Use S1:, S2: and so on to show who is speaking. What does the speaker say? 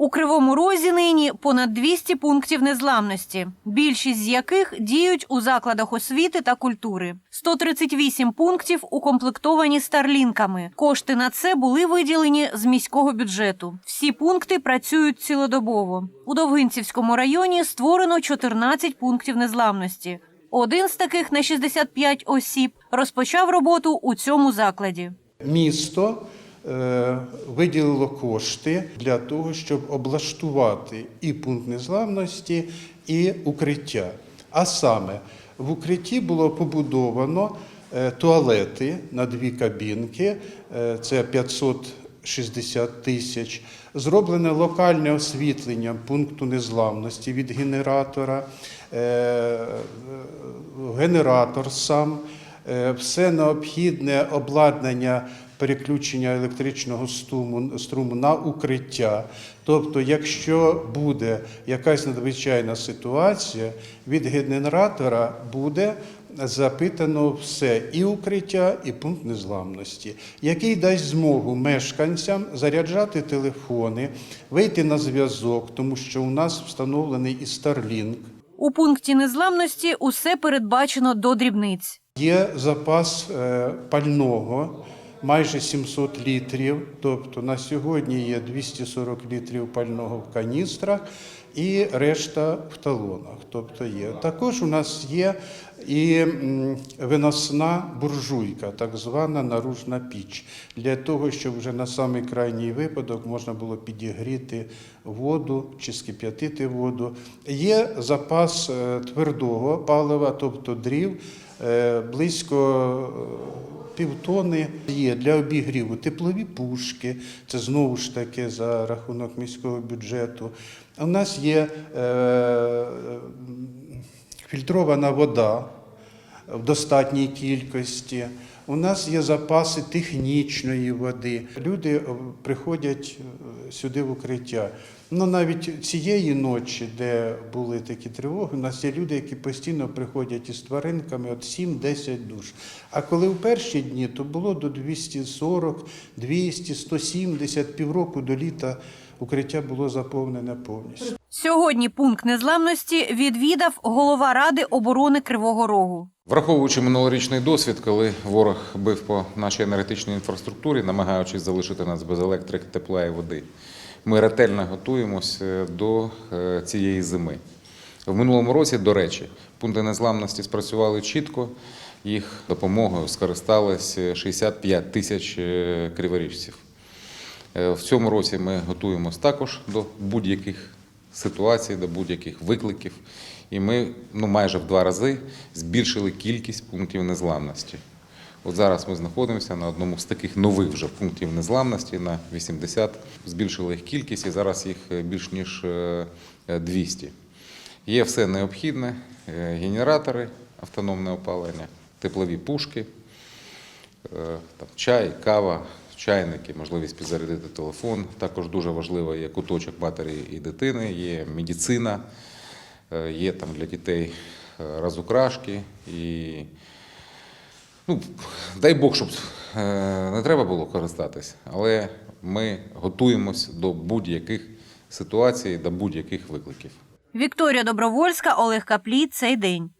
S1: У Кривому Розі нині понад 200 пунктів незламності, більшість з яких діють у закладах освіти та культури. 138 пунктів укомплектовані старлінками. Кошти на це були виділені з міського бюджету. Всі пункти працюють цілодобово. У Довгинцівському районі створено 14 пунктів незламності. Один з таких на 65 осіб розпочав роботу у цьому закладі.
S2: Місто виділило кошти для того, щоб облаштувати і пункт незламності, і укриття. А саме в укритті було побудовано е, туалети на дві кабінки, е, це 560 тисяч. Зроблене локальне освітлення пункту незламності від генератора, е, е, генератор сам. Е, все необхідне обладнання переключення електричного струму, струму на укриття. Тобто, якщо буде якась надзвичайна ситуація, від генератора буде запитано все і укриття, і пункт незламності, який дасть змогу мешканцям заряджати телефони, вийти на зв'язок, тому що у нас встановлений і Starlink.
S1: У пункті незламності усе передбачено до дрібниць.
S2: Є запас е, пального майже 700 літрів. Тобто на сьогодні є 240 літрів пального в каністрах і решта в талонах. Тобто є. Також у нас є і виносна буржуйка, так звана наружна піч, для того, щоб вже на самий крайній випадок можна було підігріти воду чи скип'ятити воду. Є запас е, твердого палива, тобто дрів, е, близько е, півтони є для обігріву теплові пушки, це знову ж таки за рахунок міського бюджету. У нас є е, фільтрована вода в достатній кількості. У нас є запаси технічної води. Люди е, приходять е, сюди в укриття. Ну навіть цієї ночі, де були такі тривоги, у нас є люди, які постійно приходять із тваринками от 7-10 душ. А коли в перші дні, то було до 240, 200, 170, півроку до літа укриття було заповнене повністю.
S1: Сьогодні пункт незламності відвідав голова Ради оборони Кривого Рогу.
S3: Враховуючи минулорічний досвід, коли ворог бив по нашій енергетичній інфраструктурі, намагаючись залишити нас без електрики, тепла і води, ми ретельно готуємося до е, цієї зими. В минулому році, до речі, пункти незламності спрацювали чітко. Їх допомогою скористались 65 тисяч е, криворіжців. Е, В цьому році ми готуємось також до будь-яких ситуацій, до будь-яких викликів. І ми ну, майже в два рази збільшили кількість пунктів незламності. От зараз ми знаходимося на одному з таких нових вже пунктів незламності на 80. Збільшили їх кількість і зараз їх е, більш ніж е, е, 200. Є все необхідне: е, генератори, автономне опалення, теплові пушки, е, там, чай, кава, чайники, можливість підзарядити телефон. Також дуже важливо є куточок матері і дитини, є медицина, е, є там для дітей е, розукрашки. І, ну, дай Бог, щоб е, не треба було користатись, але ми готуємось до будь-яких ситуацій, до будь-яких викликів.
S1: Вікторія Добровольська, Олег Каплій. Цей день.